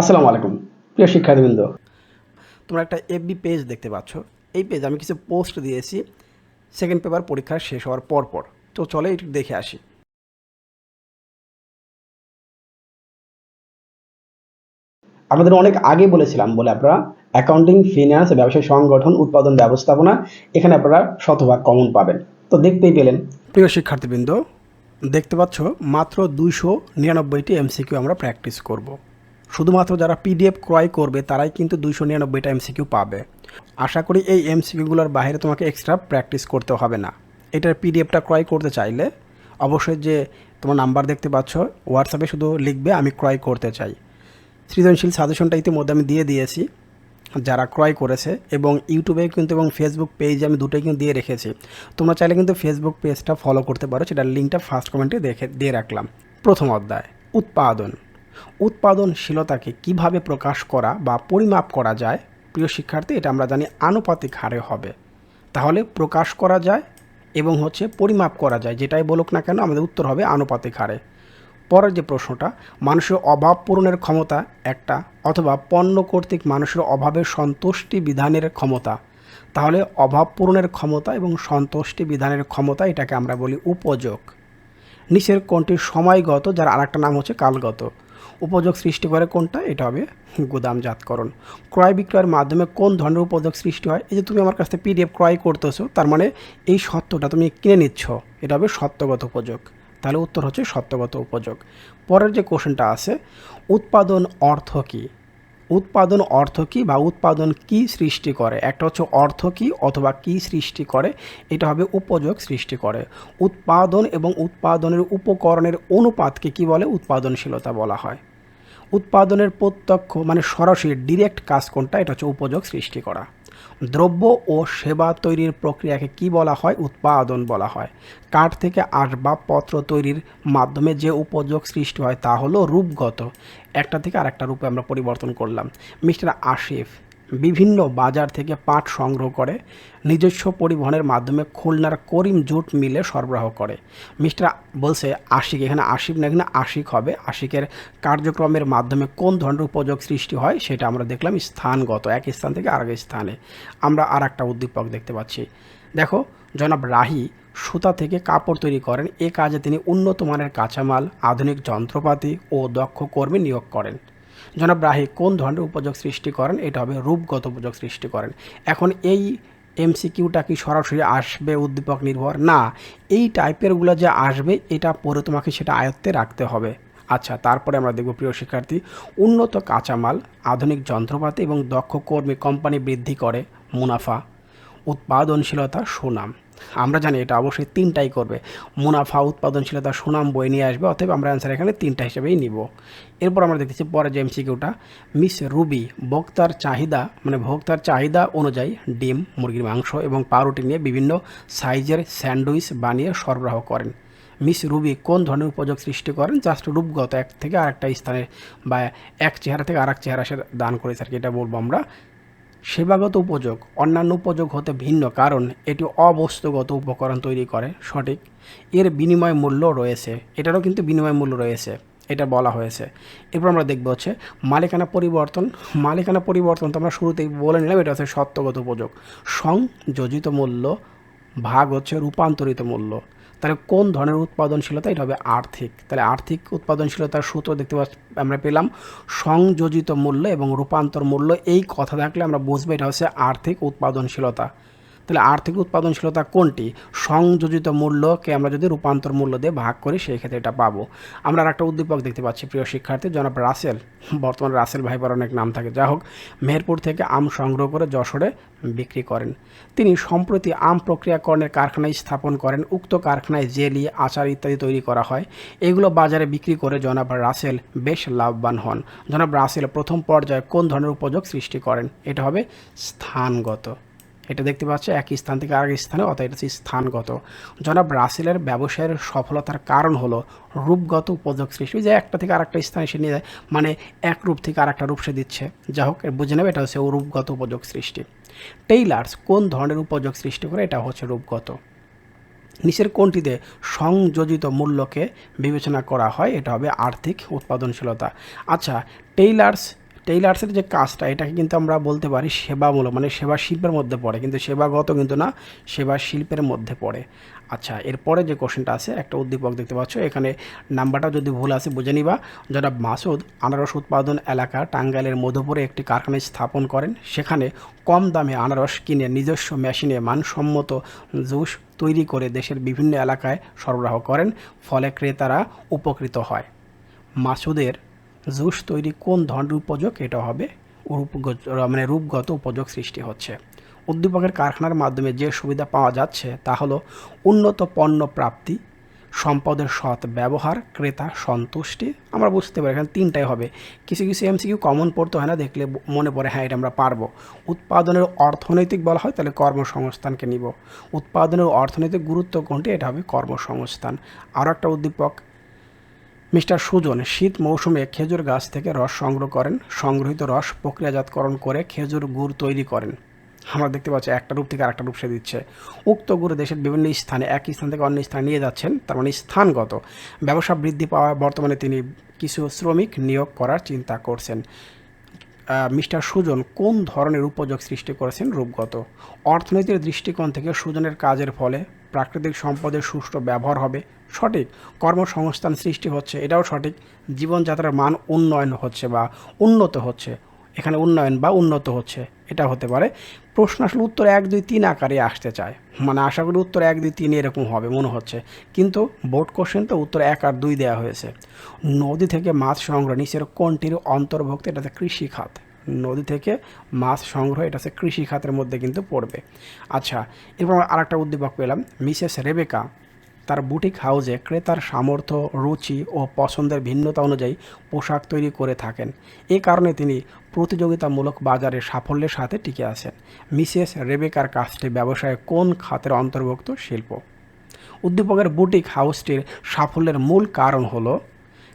আসসালামু আলাইকুম। প্রিয় শিক্ষার্থীবৃন্দ তোমরা একটা এফবি পেজ দেখতে পাচ্ছ। এই পেজ আমি কিছু পোস্ট দিয়েছি। সেকেন্ড পেপার পরীক্ষা শেষ হওয়ার পর পর। তো চলে একটু দেখে আসি। আমাদের অনেক আগে বলেছিলাম বলে আপনারা অ্যাকাউন্টিং ফিনান্স ব্যবসায় সংগঠন উৎপাদন ব্যবস্থাপনা এখানে আপনারা শতভাগ কমন পাবেন। তো দেখতেই পেলেন। প্রিয় শিক্ষার্থীবৃন্দ দেখতে পাচ্ছ মাত্র দুইশো নিরানব্বইটি এমসিকিউ আমরা প্র্যাকটিস করব। শুধুমাত্র যারা পিডিএফ ক্রয় করবে, তারাই কিন্তু দুইশো নিরানব্বইটা এমসিকিউ পাবে। আশা করি এই এমসিকিউগুলোর বাইরে তোমাকে এক্সট্রা প্র্যাকটিস করতে হবে না। এটার পিডিএফটা ক্রয় করতে চাইলে অবশ্যই যে তোমার নাম্বার দেখতে পাচ্ছ হোয়াটসঅ্যাপে শুধু লিখবে, আমি ক্রয় করতে চাই। সৃজনশীল সাজেশনটা ইতিমধ্যে আমি দিয়ে দিয়েছি, যারা ক্রয় করেছে, এবং ইউটিউবে কিন্তু, এবং ফেসবুক পেজ আমি দুটোই কিন্তু দিয়ে রেখেছি। তোমরা চাইলে কিন্তু ফেসবুক পেজটা ফলো করতে পারো, সেটার লিঙ্কটা ফার্স্ট কমেন্টে দেখে, দিয়ে রাখলাম। প্রথম অধ্যায়, উৎপাদন। উৎপাদনশীলতাকে কীভাবে প্রকাশ করা বা পরিমাপ করা যায়? প্রিয় শিক্ষার্থী, এটা আমরা জানি আনুপাতিক হারে হবে। তাহলে প্রকাশ করা যায় এবং হচ্ছে পরিমাপ করা যায়। যেটাই বলুক না কেন, আমাদের উত্তর হবে আনুপাতিক হারে। পরের যে প্রশ্নটা, মানুষের অভাব পূরণের ক্ষমতা একটা অথবা পণ্য কর্তৃক মানুষের অভাবের সন্তুষ্টি বিধানের ক্ষমতা। তাহলে অভাব পূরণের ক্ষমতা এবং সন্তুষ্টি বিধানের ক্ষমতা, এটাকে আমরা বলি উপযোগ। নিচের কোনটি সময়গত, যার আরেকটা নাম হচ্ছে কালগত। উপযোগ সৃষ্টি করে কোনটা? এটা হবে গুদামজাতকরণ ক্রয় বিক্রয়ের মাধ্যমে কোন ধরনের উপযোগ সৃষ্টি হয়? এই যে তুমি আমার কাছ থেকে পিডিএফ ক্রয় করতেছো, তার মানে এই সত্যটা তুমি কিনে নিচ্ছ। এটা হবে সত্যগত উপযোগ। তাহলে উত্তর হচ্ছে সত্যগত উপযোগ। পরের যে কোশ্চেনটা আছে, উৎপাদন অর্থ কী? উৎপাদন অর্থ কি বা উৎপাদন কি সৃষ্টি করে? একটা হচ্ছে অর্থ কী অথবা কি সৃষ্টি করে? এটা হবে উপযোগ সৃষ্টি করে। উৎপাদন এবং উৎপাদনের উপকরণের অনুপাতকে কি বলে? উৎপাদনশীলতা বলা হয়। উৎপাদনের প্রত্যক্ষ মানে সরাসরি ডিরেক্ট কাজ কোনটা? এটা হচ্ছে উপযোগ সৃষ্টি করা। দ্রব্য ও সেবা তৈরির প্রক্রিয়াকে কি বলা হয়? উৎপাদন বলা হয়। কাঠ থেকে আসবাবপত্র তৈরির মাধ্যমে যে উপযোগ সৃষ্টি হয় তা হলো রূপগত। একটা থেকে আরেকটা রূপে আমরা পরিবর্তন করলাম। মিস্টার আশিফ বিভিন্ন বাজার থেকে পাট সংগ্রহ করে, নিজস্ব পরিবহনের মাধ্যমে খুলনার করিম জুট মিলে সরবরাহ করে। মিস্টার বলছে, আশিক, এখানে আশিক না, এখানে আশিক হবে। আশিকের কার্যক্রমের মাধ্যমে কোন ধরনের উপযোগ সৃষ্টি হয় সেটা আমরা দেখলাম স্থানগত, এক স্থান থেকে আরেক স্থানে। আমরা আর একটা উদ্দীপক দেখতে পাচ্ছি। দেখো, জনাব রাহি সুতা থেকে কাপড় তৈরি করেন। এ কাজে তিনি উন্নত মানের কাঁচামাল, আধুনিক যন্ত্রপাতি ও দক্ষ কর্মী নিয়োগ করেন। জনাব রাহি, কোন ধরনের উপযোগ সৃষ্টি করেন? এটা হবে রূপগত উপযোগ সৃষ্টি করেন। এখন এই এমসিকিউটা কি সরাসরি আসবে উদ্দীপক নির্ভর? না, এই টাইপেরগুলো যে আসবে, এটা পরে তোমাকে সেটা আয়ত্তে রাখতে হবে। আচ্ছা তারপরে আমরা দেখব, প্রিয় শিক্ষার্থী, উন্নত কাঁচামাল, আধুনিক যন্ত্রপাতি এবং দক্ষ কর্মী কোম্পানি বৃদ্ধি করে মুনাফা, উৎপাদনশীলতা, সুনাম। আমরা জানি এটা অবশ্যই তিনটাই করবে। মুনাফা, উৎপাদনশীলতা, সুনাম বই নিয়ে আসবে অথবা আমরা অ্যান্সার এখানে তিনটা হিসেবেই নিব। এরপর আমরা দেখতেছি পরে যে এমসিকিউটা মিস রুবি ভোক্তার চাহিদা মানে ভোক্তার চাহিদা অনুযায়ী ডিম, মুরগির মাংস এবং পাউরুটি নিয়ে বিভিন্ন সাইজের স্যান্ডউইচ বানিয়ে সরবরাহ করেন। মিস রুবি কোন ধরনের উপযোগ সৃষ্টি করেন? জাস্ট রূপগত এক থেকে আরেকটা স্থানে বা এক চেহারা থেকে আরেক চেহারা সে দান করেছে আর কি, এটা বলব আমরা। সেবাগত উপযোগ, অন্যান্য উপযোগ হতে ভিন্ন কারণ, এটি অবস্তুগত উপকরণ তৈরি করে, সঠিক। এর বিনিময় মূল্য রয়েছে, এটারও কিন্তু বিনিময় মূল্য রয়েছে, এটা বলা হয়েছে। এরপর আমরা দেখব হচ্ছে মালিকানা পরিবর্তন। মালিকানা পরিবর্তন তো আমরা শুরুতেই বলে নিলাম, এটা হচ্ছে সত্যগত উপযোগ। সংযোজিত মূল্য ভাগ হচ্ছে রূপান্তরিত মূল্য। তাহলে কোন ধরনের উৎপাদনশীলতা? এটা হবে আর্থিক। তাহলে আর্থিক উৎপাদনশীলতার সূত্র দেখতে আমরা পেলাম সংযোজিত মূল্য এবং রূপান্তর মূল্য। এই কথা থাকলে আমরা বুঝব এটা হচ্ছে আর্থিক উৎপাদনশীলতা। তাহলে আর্থিক উৎপাদনশীলতা কোনটি? সংযোজিত মূল্যকে আমরা যদি রূপান্তর মূল্য দিয়ে ভাগ করি সেই ক্ষেত্রে এটা পাবো। আমরা একটা উদ্দীপক দেখতে পাচ্ছি, প্রিয় শিক্ষার্থী, জনাব রাসেল। বর্তমানে রাসেল ভাইবার অনেক নাম থাকে। যা হোক, মেহেরপুর থেকে আম সংগ্রহ করে যশোরে বিক্রি করেন। তিনি সম্প্রতি আম প্রক্রিয়াকরণের কারখানায় স্থাপন করেন, উক্ত কারখানায় জেলি, আচার ইত্যাদি তৈরি করা হয়। এগুলো বাজারে বিক্রি করে জনাব রাসেল বেশ লাভবান হন। জনাব রাসেল, প্রথম পর্যায়ে কোন ধরনের উপযোগ সৃষ্টি করেন? এটা হবে স্থানগত। এটা দেখতে পাচ্ছ এক স্থান থেকে আরেক স্থানে, অর্থাৎ এটা হচ্ছে স্থানগত। জনাব রাসেলের ব্যবসায়ের সফলতার কারণ হলো রূপগত উপযোগ সৃষ্টি। যে একটা থেকে আরেকটা স্থানে সে নিয়ে যায় মানে এক রূপ থেকে আরেকটা রূপ সে দিচ্ছে। যা হোক বুঝে নেবে, এটা হচ্ছে ও রূপগত উপযোগ সৃষ্টি। টেইলার্স কোন ধরনের উপযোগ সৃষ্টি করে, এটা হচ্ছে রূপগত। নিচের কোনটিতে সংযোজিত মূল্যকে বিবেচনা করা হয়, এটা হবে আর্থিক উৎপাদনশীলতা। আচ্ছা টেইলার্স টেইলার্সের যে কাজটা, এটাকে কিন্তু আমরা বলতে পারি সেবামূলক মানে সেবা শিল্পের মধ্যে পড়ে। কিন্তু সেবাগত কিন্তু না, সেবা শিল্পের মধ্যে পড়ে। আচ্ছা এরপরে যে কোশ্চেনটা আছে, একটা উদ্দীপক দেখতে পাচ্ছ, এখানে নাম্বারটা যদি ভুল আছে বুঝে নিবা। যারা মাসুদ আনারস উৎপাদন এলাকা, টাঙ্গাইলের মধুপুরে একটি কারখানা স্থাপন করেন, সেখানে কম দামে আনারস কিনে নিজস্ব মেশিনে মানসম্মত জুস তৈরি করে দেশের বিভিন্ন এলাকায় সরবরাহ করেন, ফলে ক্রেতারা উপকৃত হয়। মাসুদের জুস তৈরি কোন ধরনের উপযোগ এটা হবে? মানে রূপগত উপযোগ সৃষ্টি হচ্ছে। উদ্দীপকের কারখানার মাধ্যমে যে সুবিধা পাওয়া যাচ্ছে তা হলো উন্নত পণ্য প্রাপ্তি, সম্পদের সৎ ব্যবহার, ক্রেতা সন্তুষ্টি। আমরা বুঝতে পারি, এখানে তিনটাই হবে। কিছু কিছু এমসিকিউ কমন পড়তে হয় না, দেখলে মনে পড়ে হ্যাঁ এটা আমরা পারব। উৎপাদনের অর্থনৈতিক বলা হয়, তাহলে কর্মসংস্থানকে নিব। উৎপাদনের অর্থনৈতিক গুরুত্ব কোনটি? এটা হবে কর্মসংস্থান। আরও একটা উদ্দীপক মিস্টার সুজন শীত মৌসুমে খেজুর গাছ থেকে রস সংগ্রহ করেন। সংগ্রহিত রস প্রক্রিয়াজাতকরণ করে খেজুর গুড় তৈরি করেন। আমরা দেখতে পাচ্ছি একটা রূপ থেকে আরেকটা রূপ সে দিচ্ছে। উক্ত গুড় দেশের বিভিন্ন স্থানে এক স্থান থেকে অন্য স্থানে নিয়ে যাচ্ছেন। তার মানে স্থানগত। ব্যবসা বৃদ্ধি পাওয়া বর্তমানে তিনি কিছু শ্রমিক নিয়োগ করার চিন্তা করছেন। মিস্টার সুজন কোন ধরনের উপযোগ সৃষ্টি করেছেন রূপগত? অর্থনীতির দৃষ্টিকোণ থেকে সুজনের কাজের ফলে প্রাকৃতিক সম্পদের সুষ্ঠু ব্যবহার হবে। সঠিক কর্মসংস্থান সৃষ্টি হচ্ছে, এটাও সঠিক। জীবনযাত্রার মান উন্নয়ন হচ্ছে বা উন্নত হচ্ছে। এখানে উন্নয়ন বা উন্নত হচ্ছে, এটা হতে পারে। প্রশ্ন আসলে উত্তর এক, দুই, তিন আকারে আসতে চায়। মানে আশা করি উত্তর এক, দুই, তিন এরকম হবে, মনে হচ্ছে। কিন্তু বোর্ড কোশ্চেন তো উত্তর এক আর দুই দেওয়া হয়েছে। নদী থেকে মাছ সংগ্রহ, নিচের কোনটির অন্তর্ভুক্ত, এটাতে কৃষি খাত নদী থেকে মাছ সংগ্রহ এটা হচ্ছে কৃষি খাতের মধ্যে কিন্তু পড়বে। আচ্ছা এরপর আমরা আরেকটা উদ্দীপক পেলাম, মিসেস রেবেকা। তার বুটিক হাউসে ক্রেতার সামর্থ্য, রুচি ও পছন্দের ভিন্নতা অনুযায়ী পোশাক তৈরি করে থাকেন। এ কারণে তিনি প্রতিযোগিতামূলক বাজারে সাফল্যের সাথে টিকে আছেন। মিসেস রেবেকার কাজটি ব্যবসায় কোন খাতের অন্তর্ভুক্ত শিল্প? উদ্দীপকের বুটিক হাউসটির সাফল্যের মূল কারণ হলো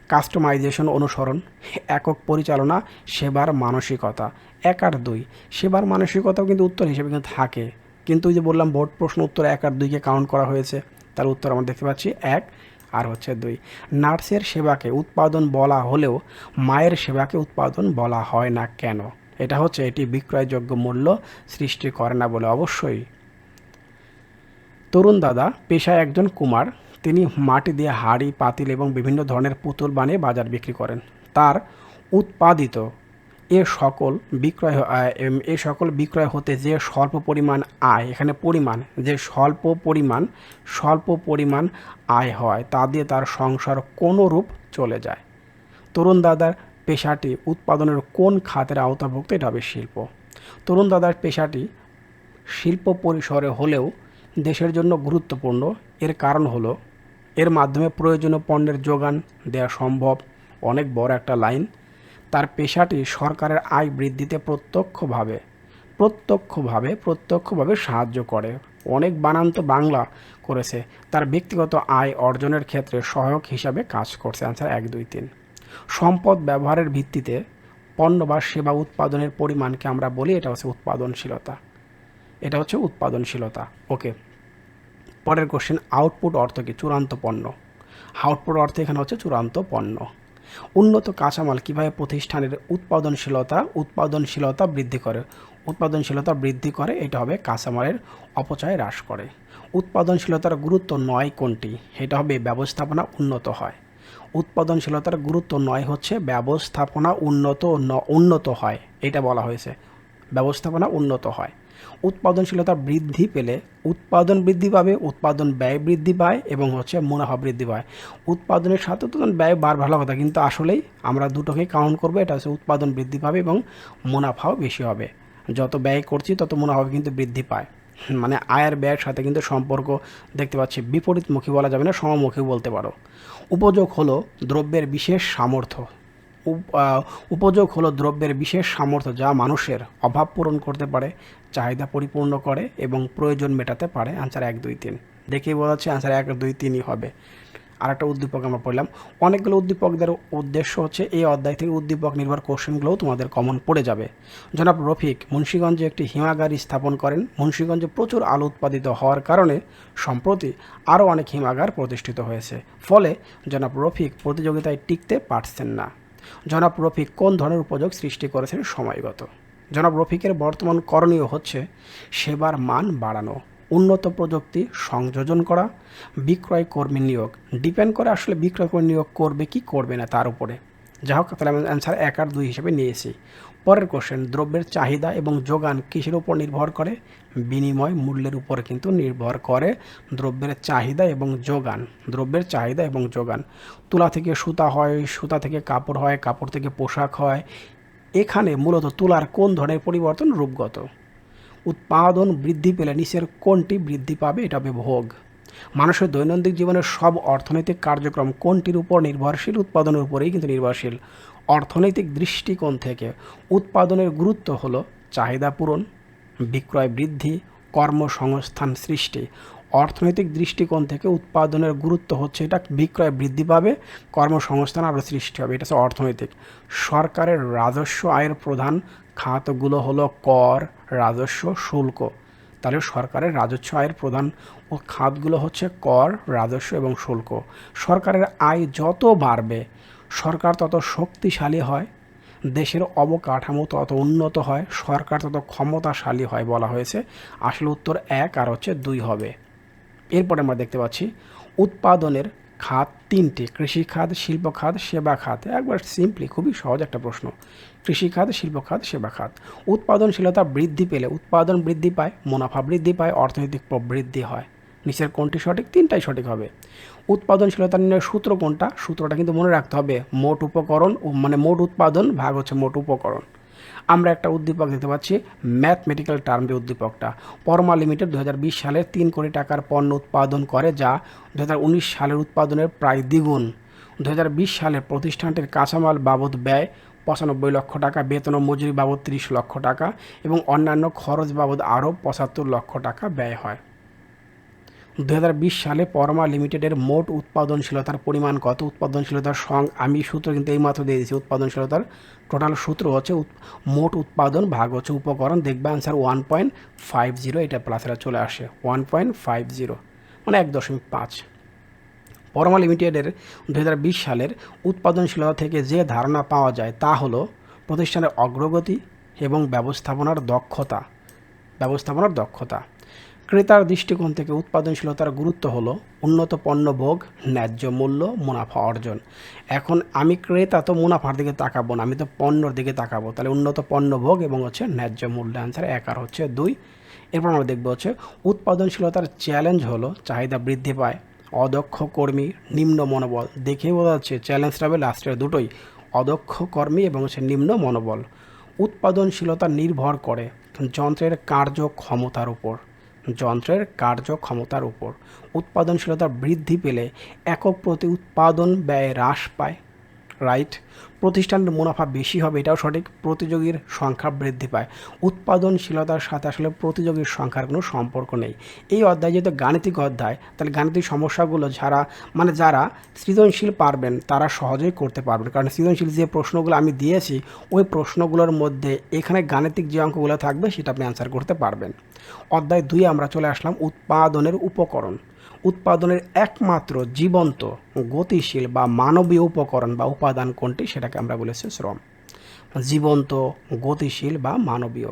কাস্টমাইজেশন অনুসরণ, একক পরিচালনা, সেবার মানসিকতা। এক আর দুই। সেবার মানসিকতাও কিন্তু উত্তর হিসেবে কিন্তু থাকে। কিন্তু যে বললাম বোর্ড প্রশ্ন উত্তর এক আর দুইকে কাউন্ট করা হয়েছে। তার উত্তর আমরা দেখতে পাচ্ছি এক, আর হচ্ছে দুই। নার্সের সেবাকে উৎপাদন বলা হলেও মায়ের সেবাকে উৎপাদন বলা হয় না কেন? এটা হচ্ছে এটি বিক্রয়যোগ্য মূল্য সৃষ্টি করে না বলে অবশ্যই। তরুণ দাদা, পেশায় একজন কুমার। তিনি মাটি দিয়ে হাড়ি, পাতিল এবং বিভিন্ন ধরনের পুতুল বানিয়ে বাজার বিক্রি করেন। তার উৎপাদিত এ সকল বিক্রয় এ সকল বিক্রয় হতে যে স্বল্প পরিমাণ আয়, এখানে পরিমাণ, যে স্বল্প পরিমাণ স্বল্প পরিমাণ আয় হয়, তা দিয়ে তার সংসার কোনো রূপ চলে যায়। তরুণ দাদার পেশাটি উৎপাদনের কোন খাতের আওতাভুক্ত, এটা হবে শিল্প। তরুণ দাদার পেশাটি শিল্প পরিসরে হলেও দেশের জন্য গুরুত্বপূর্ণ। এর কারণ হলো, এর মাধ্যমে প্রয়োজনীয় পণ্যের যোগান দেওয়া সম্ভব। অনেক বড় একটা লাইন। তার পেশাটি সরকারের আয় বৃদ্ধিতে প্রত্যক্ষভাবে প্রত্যক্ষভাবে প্রত্যক্ষভাবে সাহায্য করে। অনেক বানান তো বাংলা করেছে। তার ব্যক্তিগত আয় অর্জনের ক্ষেত্রে সহায়ক হিসাবে কাজ করছে। আনসার এক, দুই, তিন। সম্পদ ব্যবহারের ভিত্তিতে পণ্য বা সেবা উৎপাদনের পরিমাণকে আমরা বলি, এটা হচ্ছে উৎপাদনশীলতা। এটা হচ্ছে উৎপাদনশীলতা। ওকে পরের কোশ্চেন আউটপুট অর্থ কি? চূড়ান্ত পণ্য। আউটপুট অর্থ এখানে হচ্ছে চূড়ান্ত পণ্য। উন্নত কাঁচামাল কীভাবে প্রতিষ্ঠানের উৎপাদনশীলতা উৎপাদনশীলতা বৃদ্ধি করে? উৎপাদনশীলতা বৃদ্ধি করে, এটা হবে কাঁচামালের অপচয় হ্রাস করে। উৎপাদনশীলতার গুরুত্ব নয় কোনটি? এটা হবে ব্যবস্থাপনা উন্নত হয়। উৎপাদনশীলতার গুরুত্ব নয় হচ্ছে ব্যবস্থাপনা উন্নত উন্নত হয়। এটা বলা হয়েছে। ব্যবস্থাপনা উন্নত হয়। উৎপাদনশীলতা বৃদ্ধি পেলে উৎপাদন বৃদ্ধি পাবে, উৎপাদন ব্যয় বৃদ্ধি পায় এবং হচ্ছে মুনাফা বৃদ্ধি পায়। উৎপাদনের সাথে তো ব্যয় বার ভালো কথা, কিন্তু আসলেই আমরা দুটোকে কাউন্ট করব, এটা হচ্ছে উৎপাদন বৃদ্ধি পাবে এবং মুনাফাও বেশি হবে। যত ব্যয় করছি, তত মুনাফা কিন্তু বৃদ্ধি পায়। মানে আয়ের ব্যয়ের সাথে কিন্তু সম্পর্ক দেখতে পাচ্ছি। বিপরীতমুখী বলা যাবে না, সমমুখী বলতে পারো। উপযোগ হলো দ্রব্যের বিশেষ সামর্থ্য। উপযোগ হলো দ্রব্যের বিশেষ সামর্থ্য যা মানুষের অভাব পূরণ করতে পারে, চাহিদা পরিপূর্ণ করে এবং প্রয়োজন মেটাতে পারে। আনসার এক, দুই, তিন। দেখেই বোঝা যাচ্ছে আনসার এক, দুই, তিনই হবে। আর একটা উদ্দীপক আমরা পড়লাম। অনেকগুলো উদ্দীপকদের উদ্দেশ্য হচ্ছে এই অধ্যায় থেকে উদ্দীপক নির্ভর কোশ্চেনগুলোও তোমাদের কমন পড়ে যাবে। জনাব রফিক, মুন্সীগঞ্জে একটি হিমাগার স্থাপন করেন। মুন্সীগঞ্জে প্রচুর আলু উৎপাদিত হওয়ার কারণে সম্প্রতি আরও অনেক হিমাগার প্রতিষ্ঠিত হয়েছে। ফলে জনাব রফিক প্রতিযোগিতায় টিকতে পারছেন না। জনাব রফিক কোন ধরনের উপযোগ সৃষ্টি করেছেন সময়গত? জনাব রফিকের বর্তমান করণীয় হচ্ছে সেবার মান বাড়ানো, উন্নত প্রযুক্তি সংযোজন করা, বিক্রয় কর্মী নিয়োগ। ডিপেন্ড করে আসলে বিক্রয় কর্মী নিয়োগ করবে কি করবে না তার উপরে। যা হোক, তাহলে আমি অ্যান্সার এক আর দুই হিসেবে নিয়েছি। পরের কোশ্চেন দ্রব্যের চাহিদা এবং যোগান কিসের উপর নির্ভর করে? বিনিময় মূল্যের উপর কিন্তু নির্ভর করে দ্রব্যের চাহিদা এবং যোগান। দ্রব্যের চাহিদা এবং যোগান। তুলা থেকে সুতা হয়, সুতা থেকে কাপড় হয়, কাপড় থেকে পোশাক হয়। এখানে মূলত তুলার কোন ধরনের পরিবর্তন রূপগত? উৎপাদন বৃদ্ধি পেলে নিচের কোনটি বৃদ্ধি পাবে? এটা হবে ভোগ। মানুষের দৈনন্দিন জীবনের সব অর্থনৈতিক কার্যক্রম কোনটির উপর নির্ভরশীল? উৎপাদনের উপরেই কিন্তু নির্ভরশীল। অর্থনৈতিক দৃষ্টিকোণ থেকে উৎপাদনের গুরুত্ব হল চাহিদা পূরণ, বিক্রয় বৃদ্ধি, কর্মসংস্থান সৃষ্টি। অর্থনৈতিক দৃষ্টিকোণ থেকে উৎপাদনের গুরুত্ব হচ্ছে এটা বিক্রয় বৃদ্ধি পাবে, কর্মসংস্থান আরও সৃষ্টি হবে, এটা হচ্ছে অর্থনৈতিক। সরকারের রাজস্ব আয়ের প্রধান খাতগুলো হলো কর, রাজস্ব, শুল্ক। তাহলে সরকারের রাজস্ব আয়ের প্রধান ও খাতগুলো হচ্ছে কর, রাজস্ব এবং শুল্ক। সরকারের আয় যত বাড়বে, সরকার তত শক্তিশালী হয়, দেশের অবকাঠামো তত উন্নত হয়, সরকার তত ক্ষমতাশালী হয় বলা হয়েছে। আসলে উত্তর এক আর হচ্ছে দুই হবে। এরপরে আমরা দেখতে পাচ্ছি উৎপাদনের খাত তিনটি, কৃষি খাত, শিল্প খাত, সেবা খাত। একবার সিম্পলি খুবই সহজ একটা প্রশ্ন। কৃষি খাত শিল্প খাত সেবা খাত উৎপাদনশীলতা বৃদ্ধি পেলে উৎপাদন বৃদ্ধি পায়, মুনাফা বৃদ্ধি পায়, অর্থনৈতিক প্রবৃদ্ধি হয়। নিচের কোনটি সঠিক, তিনটাই সঠিক হবে। উৎপাদনশীলতা নির্ণয়ের সূত্র কোনটা? সূত্রটা কিন্তু মনে রাখতে হবে, মোট উপকরণ মানে মোট উৎপাদন ভাগ হচ্ছে মোট উপকরণ। আমরা একটা উদ্দীপক দেখতে পাচ্ছি, ম্যাথমেটিক্যাল টার্ম উদ্দীপকটা। পরমা লিমিটেড দু সালে তিন কোটি টাকার পণ্য উৎপাদন করে, যা দু হাজার উনিশ সালের উৎপাদনের প্রায় দ্বিগুণ। দু হাজার বিশ সালে প্রতিষ্ঠানটির কাঁচামাল বাবদ ব্যয় পঁচানব্বই লক্ষ টাকা, বেতন ও মজুরি বাবদ তিরিশ লক্ষ টাকা এবং অন্যান্য খরচ বাবদ আরও পঁচাত্তর লক্ষ টাকা ব্যয় হয়। দু হাজার বিশ সালে পরমা লিমিটেডের মোট উৎপাদনশীলতার পরিমাণ কত? উৎপাদনশীলতার সং, আমি সূত্র কিন্তু এইমাত্র দিয়ে দিয়েছি। উৎপাদনশীলতার টোটাল সূত্র হচ্ছে মোট উৎপাদন ভাগ হচ্ছে উপকরণ। দেখবে answer one point five zero এটা প্লাসেরা চলে আসে। ওয়ান পয়েন্ট ফাইভ জিরো মানে এক দশমিক পাঁচ। পরমা লিমিটেডের দু হাজার বিশ সালের উৎপাদনশীলতা থেকে যে ধারণা পাওয়া যায় তা হলো প্রতিষ্ঠানের অগ্রগতি এবং ব্যবস্থাপনার দক্ষতা ব্যবস্থাপনার দক্ষতা। ক্রেতার দৃষ্টিকোণ থেকে উৎপাদনশীলতার গুরুত্ব হল উন্নত পণ্য ভোগ ন্যায্য মূল্য, মুনাফা অর্জন। এখন আমি ক্রেতা তো মুনাফার দিকে তাকাবো না, আমি তো পণ্যর দিকে তাকাবো। তাহলে উন্নত পণ্য ভোগ এবং হচ্ছে ন্যায্য মূল্য অ্যান্সার এক আর হচ্ছে দুই। এরপর আমরা দেখব হচ্ছে উৎপাদনশীলতার চ্যালেঞ্জ হলো চাহিদা বৃদ্ধি পায়। অদক্ষ কর্মী নিম্ন মনোবল। দেখে বোঝা যাচ্ছে চ্যালেঞ্জ হবে লাস্টের দুটোই অদক্ষ কর্মী এবং সে নিম্ন মনোবল। উৎপাদনশীলতা নির্ভর করে যন্ত্রের কার্যক্ষমতার উপর। যন্ত্রের কার্যক্ষমতার উপর। উৎপাদনশীলতা বৃদ্ধি পেলে একক প্রতি উৎপাদন ব্যয় হ্রাস পায়। রাইট? প্রতিষ্ঠানের মুনাফা বেশি হবে, এটাও সঠিক। প্রতিযোগীর সংখ্যা বৃদ্ধি পায়। উৎপাদনশীলতার সাথে আসলে প্রতিযোগীর সংখ্যার কোনো সম্পর্ক নেই। এই অধ্যায় যেহেতু গাণিতিক অধ্যায়, তাহলে গাণিতিক সমস্যাগুলো যারা মানে যারা সৃজনশীল পারবেন, তারা সহজেই করতে পারবেন। কারণ সৃজনশীল যে প্রশ্নগুলো আমি দিয়েছি, ওই প্রশ্নগুলোর মধ্যে এখানে গাণিতিক যে অঙ্কগুলো থাকবে, সেটা আপনি অ্যান্সার করতে পারবেন। অধ্যায় দুই আমরা চলে আসলাম উৎপাদনের উপকরণ। উৎপাদনের একমাত্র জীবন্ত, গতিশীল বা মানবীয় উপকরণ বা উপাদান কোনটি সেটাকে আমরা বলেছি শ্রম। জীবন্ত, গতিশীল বা মানবীয়।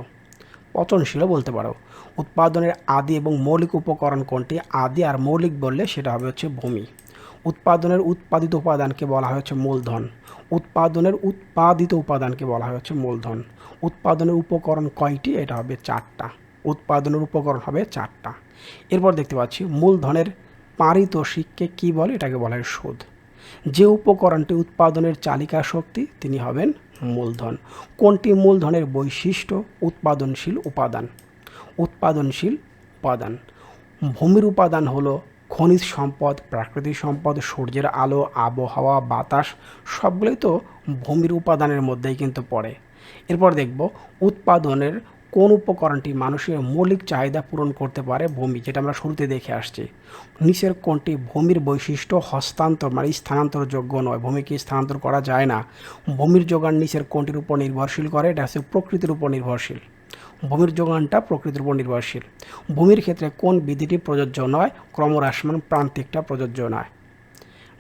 পচনশীলও বলতে পারো। উৎপাদনের আদি এবং মৌলিক উপকরণ কোনটি? আদি আর মৌলিক বললে সেটা হবে হচ্ছে ভূমি। উৎপাদনের উৎপাদিত উপাদানকে বলা হয় হচ্ছে মূলধন। উৎপাদনের উৎপাদিত উপাদানকে বলা হয় হচ্ছে মূলধন। উৎপাদনের উপকরণ কয়টি? এটা হবে চারটা। উৎপাদনের উপকরণ হবে চারটা। এরপর দেখতে পাচ্ছি মূলধনের পারিতোষিককে কি বলে? এটাকে বলা হয় সুদ। যে উপকরণটি উৎপাদনের চালিকা শক্তি, তিনি হবেন মূলধন। কোনটি মূলধনের বৈশিষ্ট্য? উৎপাদনশীল উপাদান। উৎপাদনশীল উপাদান। ভূমির উপাদান হলো খনিজ সম্পদ, প্রাকৃতিক সম্পদ, সূর্যের আলো, আবহাওয়া, বাতাস, সবগুলোই তো ভূমির উপাদানের মধ্যেই কিন্তু পড়ে। এরপর দেখব উৎপাদনের কোন উপকরণটি মানুষের মৌলিক চাহিদা পূরণ করতে পারে ভূমি, যেটা আমরা শুরুতে দেখে আসছি। নিচের কোনটি ভূমির বৈশিষ্ট্য, হস্তান্তর মানে স্থানান্তরযোগ্য নয়, ভূমিকে স্থানান্তর করা যায় না। ভূমির যোগান নিচের কোনটির উপর নির্ভরশীল করে, এটা হচ্ছে প্রকৃতির উপর নির্ভরশীল। ভূমির যোগানটা প্রকৃতির উপর নির্ভরশীল। ভূমির ক্ষেত্রে কোন বিধিটি প্রযোজ্য নয়, ক্রমহ্রাসমান প্রান্তিকটা প্রযোজ্য নয়।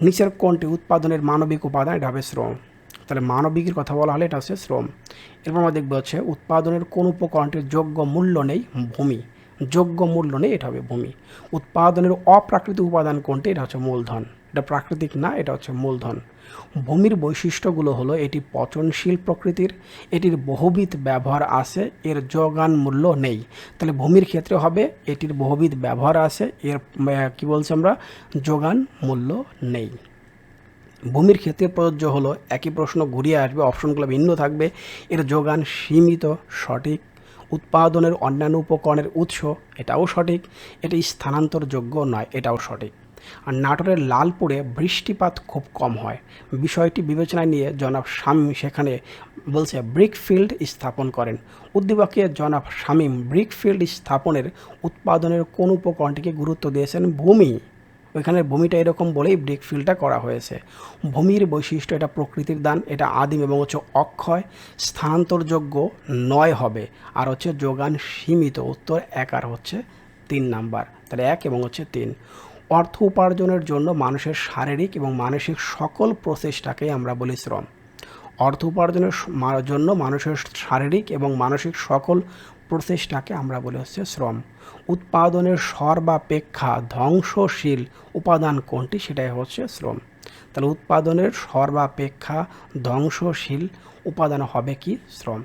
নিচের কোনটি উৎপাদনের মানবিক উপাদান, এটা হবে শ্রম। তাহলে মানবিকের কথা বলা হলে এটা হচ্ছে শ্রম। এরপর আমরা দেখব হচ্ছে উৎপাদনের কোন উপকরণটির যোগ্য মূল্য নেই, ভূমি। যোগ্য মূল্য নেই, এটা হবে ভূমি। উৎপাদনের অপ্রাকৃতিক উপাদান কোনটি? এটা হচ্ছে মূলধন। এটা প্রাকৃতিক না, এটা হচ্ছে মূলধন। ভূমির বৈশিষ্ট্যগুলো হলো এটি পচনশীল প্রকৃতির, এটির বহুবিধ ব্যবহার আছে, এর যোগান মূল্য নেই। তাহলে ভূমির ক্ষেত্রে হবে, এটির বহুবিধ ব্যবহার আছে, এর কি বলছি আমরা? যোগান মূল্য নেই। ভূমির ক্ষেত্রে প্রযোজ্য হলো, একই প্রশ্ন ঘুরিয়ে আসবে, অপশনগুলো ভিন্ন থাকবে। এর যোগান সীমিত, সঠিক। উৎপাদনের অন্যান্য উপকরণের উৎস, এটাও সঠিক। এটি স্থানান্তরযোগ্য নয়, এটাও সঠিক। আর নাটোরের লালপুরে বৃষ্টিপাত খুব কম হয়। বিষয়টি বিবেচনায় নিয়ে জনাব শামীম সেখানে বলছে ব্রিকফিল্ড স্থাপন করেন। উদ্দীপকে জনাব শামীম ব্রিকফিল্ড স্থাপনের উৎপাদনের কোন উপকরণটিকে গুরুত্ব দিয়েছেন? ভূমি। ওইখানের ভূমিটা এরকম বলেই ব্রেক ফিলটা করা হয়েছে। ভূমির বৈশিষ্ট্য এটা প্রকৃতির দান, এটা আদিম এবং হচ্ছে অক্ষয়। স্থানান্তরযোগ্য নয় হবে, আর হচ্ছে যোগান সীমিত, উত্তর এক আর হচ্ছে তিন নাম্বার, তাহলে এক এবং হচ্ছে তিন। অর্থ উপার্জনের জন্য মানুষের শারীরিক এবং মানসিক সকল প্রচেষ্টাকেই আমরা বলি শ্রম। অর্থ উপার্জনের জন্য মানুষের শারীরিক এবং মানসিক সকল প্রচেষ্টাকে আমরা বলি হচ্ছে শ্রম। উৎপাদনের সর্বাপেক্ষা ধ্বংসশীল উপাদান কোনটি? সেটাই হচ্ছে শ্রম। তাহলে উৎপাদনের সর্বাপেক্ষা ধ্বংসশীল উপাদান হবে কি? শ্রম।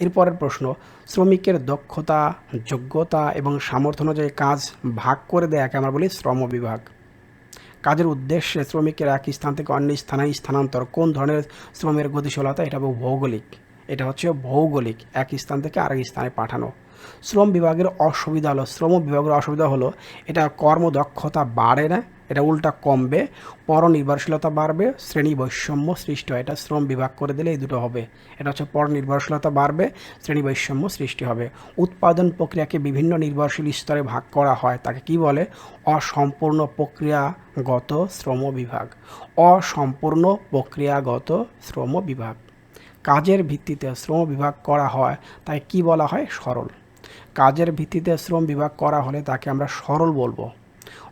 এরপরের প্রশ্ন, শ্রমিকের দক্ষতা, যোগ্যতা এবং সামর্থ্য অনুযায়ী কাজ ভাগ করে দেয়াকে আমরা বলি শ্রম বিভাগ। কাজের উদ্দেশ্যে শ্রমিকের এক স্থান থেকে অন্য স্থানে স্থানান্তর। কোন ধরনের শ্রমের গতিশীলতা? এটা ভৌগোলিক। এটা হচ্ছে ভৌগোলিক এক স্থান থেকে আরেক স্থানে পাঠানো। শ্রম বিভাগের অসুবিধা হলো, শ্রম বিভাগের অসুবিধা হলো, এটা কর্মদক্ষতা বাড়ে না, এটা উল্টা কমবে, পরনির্ভরশীলতা বাড়বে, শ্রেণি বৈষম্য সৃষ্টি হয়। এটা শ্রম বিভাগ করে দিলে এই দুটো হবে। এটা হচ্ছে পরনির্ভরশীলতা বাড়বে, শ্রেণি বৈষম্য সৃষ্টি হবে। উৎপাদন প্রক্রিয়াকে বিভিন্ন নির্ভরশীল স্তরে ভাগ করা হয়, তাকে কি বলে? অসম্পূর্ণ প্রক্রিয়াগত শ্রম বিভাগ। অসম্পূর্ণ প্রক্রিয়াগত শ্রম বিভাগ। কাজের ভিত্তিতে শ্রম বিভাগ করা হয়, তাই কি বলা হয়? সরল। কাজের ভিত্তিতে শ্রম বিভাগ করা হলে তাকে আমরা সরল বলব।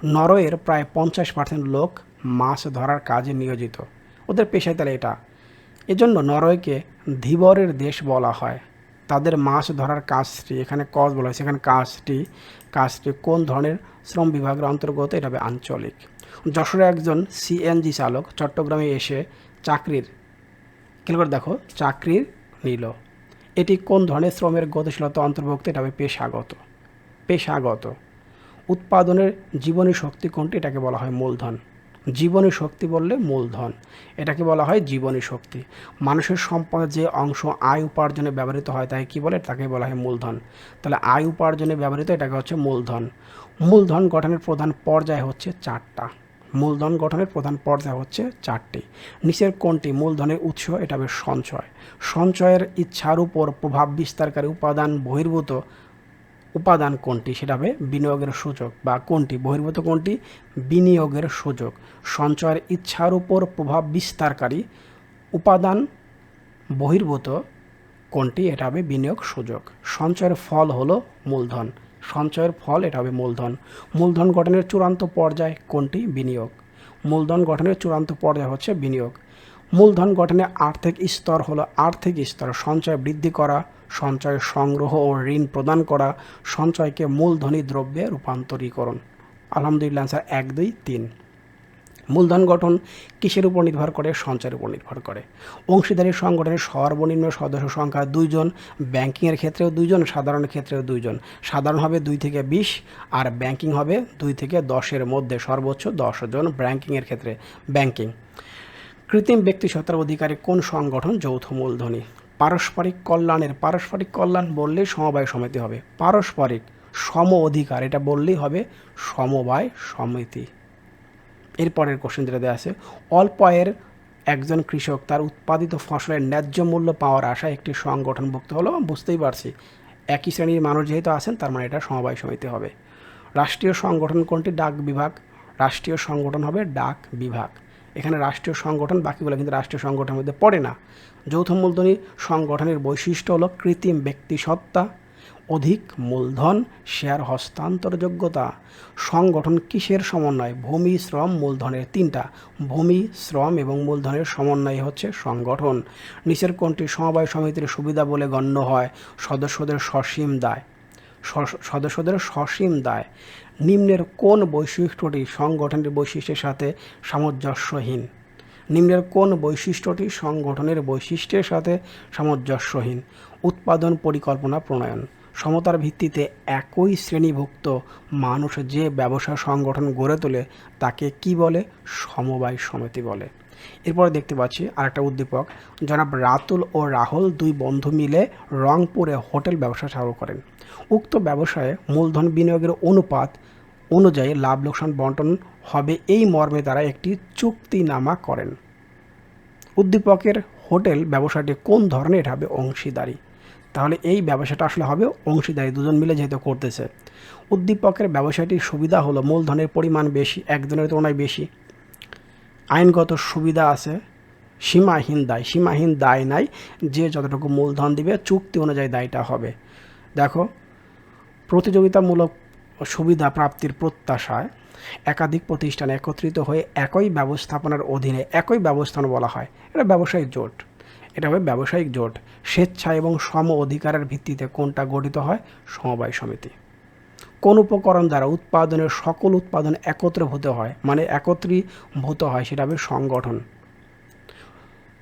নরওয়ের প্রায় পঞ্চাশ পার্সেন্ট লোক মাছ ধরার কাজে নিয়োজিত। ওদের পেশায় তাহলে এটা। এজন্য নরওয়েকে ধীবরের দেশ বলা হয়। তাদের মাছ ধরার কাজটি এখানে কজ বলা হয়েছে এখানে কাজটি কাজটি কোন ধরনের? শ্রম বিভাগের অন্তর্গত, এটা হবে আঞ্চলিক। যশোরে একজন সিএনজি চালক চট্টগ্রামে এসে চাকরির খেয়াল করে দেখো, চাকরির নিল। এটি কোন ধরনের শ্রমের গতিশীলতা অন্তর্ভুক্ত? এটা হবে পেশাগত। পেশাগত। উৎপাদনের জীবনী শক্তি কোনটি? এটাকে বলা হয় মূলধন। জীবনী শক্তি বললে মূলধন। এটাকে বলা হয় জীবনী শক্তি। মানুষের সম্পদের যে অংশ আয় উপার্জনে ব্যবহৃত হয়, তাকে কী বলে? তাকে বলা হয় মূলধন। তাহলে আয় উপার্জনে ব্যবহৃত এটাকে হচ্ছে মূলধন। মূলধন গঠনের প্রধান পর্যায় হচ্ছে চারটা। মূলধন গঠনের প্রধান পর্যায় হচ্ছে চারটি। নিচের কোনটি মূলধনের উৎস? এটা হবে সঞ্চয়। সঞ্চয়ের ইচ্ছার উপর প্রভাব বিস্তারকারী উপাদান বহির্ভূত উপাদান কোনটি? সেটা হবে বিনিয়োগের সুযোগ বা কোনটি? বহির্ভূত কোনটি? বিনিয়োগের সুযোগ সঞ্চয়ের ইচ্ছার উপর প্রভাব বিস্তারকারী উপাদান বহির্ভূত কোনটি? এটা হবে বিনিয়োগ সুযোগ সঞ্চয়ের ফল হলো মূলধন। সঞ্চয়ের ফল, এটা হবে মূলধন। মূলধন গঠনের চূড়ান্ত পর্যায় কোনটি? বিনিয়োগ। মূলধন গঠনের চূড়ান্ত পর্যায় হচ্ছে বিনিয়োগ। মূলধন গঠনে আর্থিক স্তর হলো আর্থিক স্তর, সঞ্চয় বৃদ্ধি করা, সঞ্চয় সংগ্রহ ও ঋণ প্রদান করা, সঞ্চয়কে মূলধনী দ্রব্যে রূপান্তরীকরণ। আলহামদুলিল্লাহ স্যার এক, দুই, তিন। মূলধন গঠন কিসের উপর নির্ভর করে? সঞ্চয়ের উপর নির্ভর করে। অংশীদারি সংগঠনের সর্বনিম্ন সদস্য সংখ্যা দুইজন, ব্যাংকিংয়ের ক্ষেত্রেও দুইজন, সাধারণ ক্ষেত্রেও দুইজন। সাধারণ হবে দুই থেকে বিশ, আর ব্যাংকিং হবে দুই থেকে দশের মধ্যে সর্বোচ্চ দশ জন ব্যাংকিংয়ের ক্ষেত্রে। ব্যাংকিং। কৃত্রিম ব্যক্তিসত্তার অধিকারী কোন সংগঠন যৌথ মূলধনী? পারস্পরিক কল্যাণের, পারস্পরিক কল্যাণ বললেই সমবায় সমিতি হবে। পারস্পরিক সম অধিকার, এটা বললেই হবে সমবায় সমিতি। এরপরের কোশ্চেন যেটা দেওয়া আছে অল্প আয়ের একজন কৃষক তার উৎপাদিত ফসলের ন্যায্য মূল্য পাওয়ার আশায় একটি সংগঠনভুক্ত হলো বুঝতেই পারছি। একই শ্রেণির মানুষ যেহেতু আছেন, তার মানে এটা সমবায় সমিতি হবে। রাষ্ট্রীয় সংগঠন কোনটি? ডাক বিভাগ। রাষ্ট্রীয় সংগঠন হবে ডাক বিভাগ। এখানে রাষ্ট্রীয় সংগঠন, বাকিগুলো কিন্তু রাষ্ট্রীয় সংগঠনের মধ্যে পড়ে না। যৌথ মূলধনী সংগঠনের বৈশিষ্ট্য হলো কৃত্রিম ব্যক্তিসত্তা অধিক মূলধন শেয়ার হস্তান্তরযোগ্যতা। সংগঠন কিসের সমন্বয়? ভূমি, শ্রম, মূলধনের তিনটা। ভূমি, শ্রম এবং মূলধনের সমন্বয় হচ্ছে সংগঠন। নিচের কোনটি সমবায় সমিতির সুবিধা বলে গণ্য হয়? সদস্যদের সসীম দায়। সদস্যদের সসীম দায়। নিম্নের কোন বৈশিষ্ট্যটি সংগঠনের বৈশিষ্ট্যের সাথে সামঞ্জস্যহীন? নিম্নের কোন বৈশিষ্ট্যটি সংগঠনের বৈশিষ্ট্যের সাথে সামঞ্জস্যহীন? উৎপাদন পরিকল্পনা প্রণয়ন। সমতার ভিত্তিতে একই শ্রেণীভুক্ত মানুষ যে ব্যবসা সংগঠন গড়ে তোলে, তাকে কি বলে? সমবায় সমিতি বলে। এরপরে দেখতে পাচ্ছি আরেকটা উদ্দীপক। জনাব রাতুল ও রাহুল দুই বন্ধু মিলে রংপুরে হোটেল ব্যবসা চালু করেন। উক্ত ব্যবসায়ে মূলধন বিনিয়োগের অনুপাত অনুযায়ী লাভ লোকসান বন্টন হবে এই মর্মে তারা একটি চুক্তিনামা করেন। উদ্দীপকের হোটেল ব্যবসাটি কোন ধরনের হবে অংশীদারি? তাহলে এই ব্যবসাটা আসলে হবে অংশীদারি, দুজন মিলে যেহেতু করতেছে। উদ্দীপকের ব্যবসাটির সুবিধা হলো মূলধনের পরিমাণ বেশি, একজনের তুলনায় বেশি। আইনগত সুবিধা আছে, সীমাহীন দায় সীমাহীন দায় নাই যে যতটুকু মূলধন দিবে, চুক্তি অনুযায়ী দায়টা হবে। দেখো, প্রতিযোগিতামূলক সুবিধা প্রাপ্তির প্রত্যাশায় একাধিক প্রতিষ্ঠান একত্রিত হয়ে একই ব্যবস্থাপনার অধীনে একই ব্যবস্থান বলা হয়। এটা ব্যবসায়িক জোট। এটা হবে ব্যবসায়িক জোট। স্বেচ্ছা এবং সম অধিকারের ভিত্তিতে কোনটা গঠিত হয়? সমবায় সমিতি। কোন উপকরণ দ্বারা উৎপাদনের সকল উৎপাদন একত্রীভূত হয়? মানে একত্রীভূত হয়, সেটা হবে সংগঠন।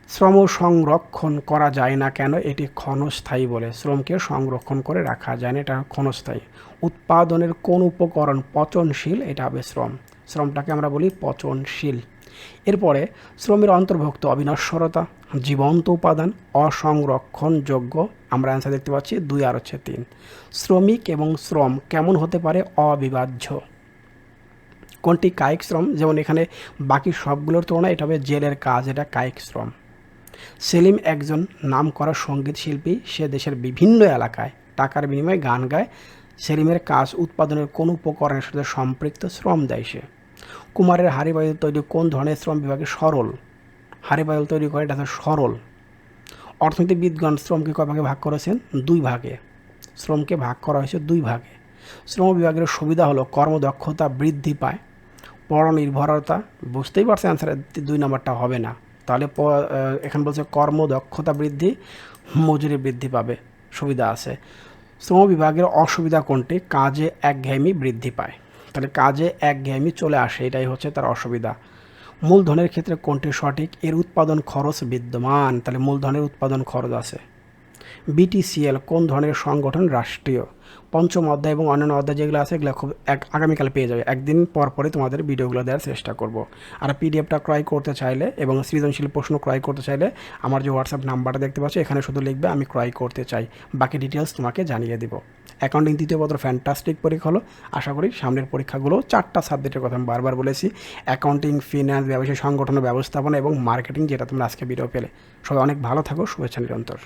শ্রম সংরক্ষণ করা যায় না কেন? এটি ক্ষণস্থায়ী বলে। শ্রমকে সংরক্ষণ করে রাখা যায় না, এটা ক্ষণস্থায়ী। উৎপাদনের কোন উপকরণ পচনশীল? এটা হবে শ্রম। শ্রমটাকে আমরা বলি পচনশীল। এরপরে শ্রমের অন্তর্ভুক্ত অবিনশ্বরতা, জীবন্ত উপাদান অসংরক্ষণযোগ্য আমরা অ্যান্সার দেখতে পাচ্ছি দুই আর হচ্ছে তিন। শ্রমিক এবং শ্রম কেমন হতে পারে অবিভাজ্য? কোনটি কায়িক শ্রম? যেমন এখানে বাকি সবগুলোর তুলনায় এটা হবে জেলের কাজ, এটা কায়িক শ্রম। সেলিম একজন নাম করা সংগীত শিল্পী, সে দেশের বিভিন্ন এলাকায় টাকার বিনিময়ে গান গায়। সেলিমের কাজ উৎপাদনের কোন উপকরণের সাথে সম্পৃক্ত? শ্রম দেয় সে। কুমারের হাড়ি বায়ু তৈরি কোন ধরনের শ্রম বিভাগে সরল? হাড়ি বায়ু তৈরি করে এটা সরল। অর্থনীতিবিদগণ শ্রমকে কয় ভাগে করেছেন? দুই ভাগে। শ্রমকে ভাগ করা হয়েছে দুই ভাগে। শ্রম বিভাগের সুবিধা হলো কর্মদক্ষতা বৃদ্ধি পায়, পরনির্ভরতা। বুঝতেই পারছে অ্যান্সার দুই নম্বরটা হবে না। তাহলে এখানে বলছে কর্মদক্ষতা বৃদ্ধি, মজুরি বৃদ্ধি পাবে। সুবিধা আছে। শ্রম বিভাগের অসুবিধা কোনটি? কাজে একঘেয়েমি বৃদ্ধি পায়। তাহলে কাজে একঘেয়েমি চলে আসে, এটাই হচ্ছে তার অসুবিধা। মূলধনের ক্ষেত্রে কোনটি সঠিক? এর উৎপাদন খরচ বিদ্যমান। তাহলে মূলধনের উৎপাদন খরচ আছে। বিটিসিএল কোন ধরনের সংগঠন রাষ্ট্রীয়? পঞ্চম অধ্যায় এবং অন্যান্য অধ্যায় যেগুলো আছে এগুলো খুব এক আগামীকাল পেয়ে যাবে। একদিন পর পরে তোমাদের ভিডিওগুলো দেওয়ার চেষ্টা করব। আর পিডিএফটা ক্রয় করতে চাইলে এবং সৃজনশীল প্রশ্ন ক্রয় করতে চাইলে আমার যে হোয়াটসঅ্যাপ নাম্বারটা দেখতে পাচ্ছ, এখানে শুধু লিখবে, আমি ক্রয় করতে চাই। বাকি ডিটেলস তোমাকে জানিয়ে দিব। অ্যাকাউন্টিং দ্বিতীয় পত্র ফ্যান্টাস্টিক পরীক্ষা হলো। আশা করি সামনের পরীক্ষাগুলো চারটা সাবজেক্টের কথা আমি বারবার বলেছি। অ্যাকাউন্টিং ফিনান্স ব্যবসায় সংগঠন, ব্যবস্থাপনা এবং মার্কেটিং যেটা তোমরা আজকে ভিডিও পেলে। সবাই অনেক ভালো থাকো, শুভেচ্ছা নিরন্তর।